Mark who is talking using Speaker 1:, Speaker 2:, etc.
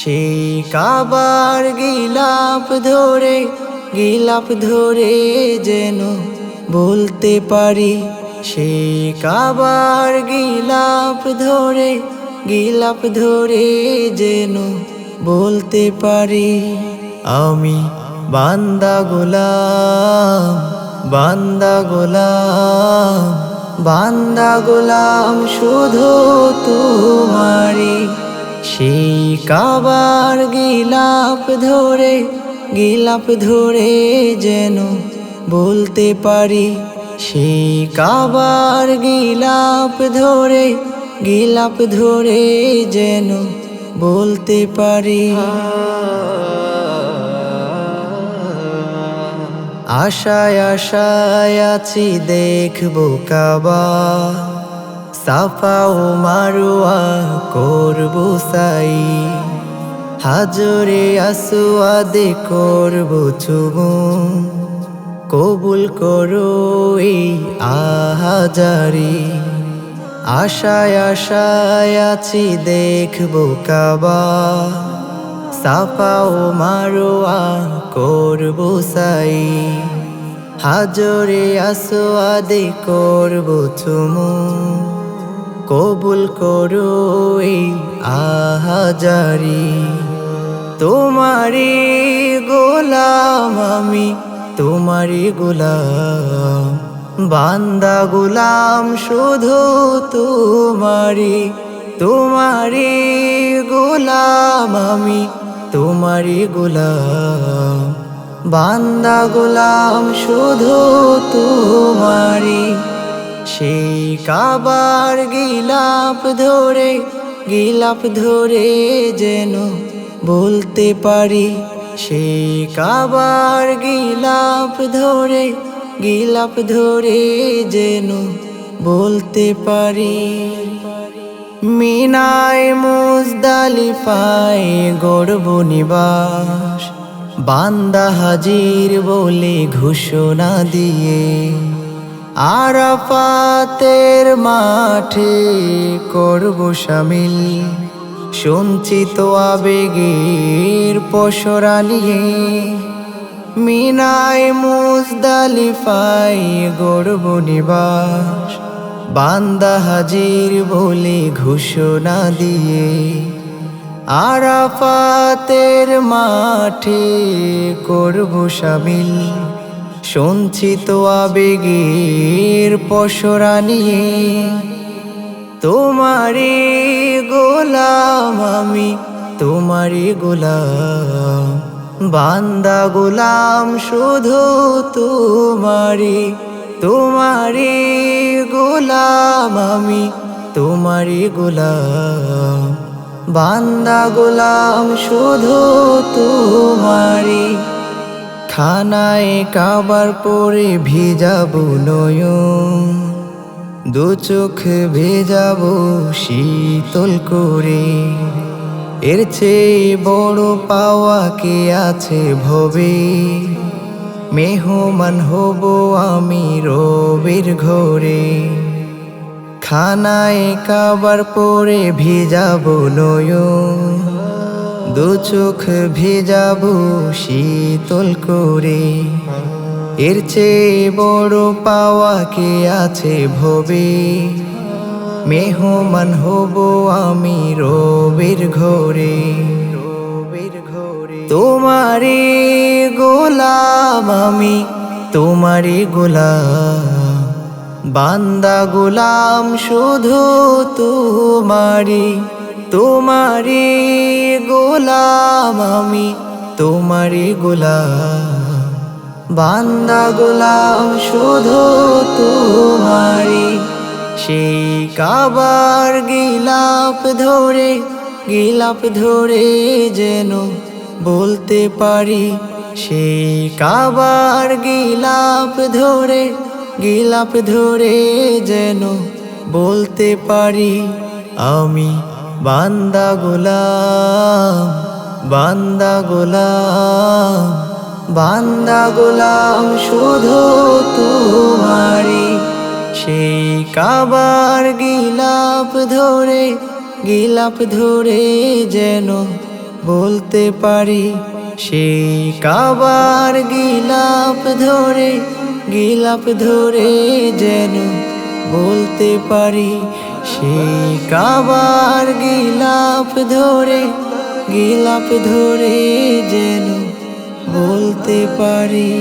Speaker 1: সেই কাবার গিলাপ ধরে গিলাপ ধরে যেন বলতে পারি। সেই কাবার গিলাপ ধরে গিলাপ ধরে যেন বলতে পারি। আমি বান্দা গোলাম বান্দা গোলাম বান্দা গোলাম শুধু তোমারি সেই কাবার গিলাপ ধরে গিলাপ ধরে যেন বলতে পারি। সেই কাবার গিলাপ ধরে গিলাপ ধরে যেন বলতে পারি। আশায় আশায় আছি, দেখব কাবা সাফা ও মারুয়া করব সাই। হাজরে আসুয়াদে করব চুমু। কবুল করো এই আহাজারি। আশায় আশায় আছি দেখব কাবা। সাফা ও মারোয়া করব সাই। হাজরে আসোয়াদে করব চুমু। কবুল করো এই আহাজারি। তোমারি গোলাম আমি তোমারি গোলাম। বান্দা গোলাম, শুধু তোমারি তোমারি গোলাম আমি তোমারি গোলাম। বান্দা গোলাম, শুধু তোমারি সেই কাবার গিলাপ ধরে গিলাপ ধরে যেন বলতে পারি। সেই কাবার গিলাপ ধরে গিলাপ ধরে যেন বলতে পারি। মিনায় মুজদালিফায় গর্ব নিবাস, বান্দা হাজির বলে ঘোষণা দিয়ে আরাফাতের মাঠে করব সামিল। সঞ্চিত আবেগের পসরা নিয়ে। মিনায় মুজদালিফাই গড়ব নিবাস। বান্দা হাজির বলে ঘোষণা দিয়ে। আরাফাতের মাঠে করব সামিল। সঞ্চিত আবেগের পসরা নিয়ে। তোমারি গোলাম আমি, তোমারি গোলাম। বান্দা গোলাম শুধু তোমারি তোমারি গোলাম আমি, তোমারি গোলাম। বান্দা গোলাম শুধু তোমারি। খানায় কাবার পরে ভিজাবো নয়ন। দু চোখ ভেজাবো শীতল করে। এর চেয়ে বড় পাওয়া কে আছে ভবে? মেহমান হব আমি রবির ঘরে। খানায় কাবার পরে ভিজাবো নয়ন। দু চোখ ভেজাবো শীতল করে। এর চেয়ে বড় পাওয়া কে আছে ভবে? মেহমান হব আমি রবির ঘরে। তোমারি গোলাম আমি, তোমারি গোলাম। বান্দা গোলাম শুধু তোমারি তোমারি গোলাম আমি, তোমারি গোলাম। বান্দা গোলাম, শুধু তোমারি সেই কাবার গিলাপ ধরে গিলাপ ধরে যেন বলতে পারি, সেই কাবার গিলাপ ধরে গিলাপ ধরে যেন বলতে পারি, আমি বান্দা গোলাম বান্দা গোলাম বান্দা গোলাম, শুধু তোমারি সেই কাবার গিলাপ ধরে গিলাপ ধরে যেন বলতে পারি, সেই কাবার গিলাপ ধরে গিলাপ ধরে যেন বলতে পারি সেই কাবার গিলাপ ধরে গিলাপ ধরে যেন বলতে পারি।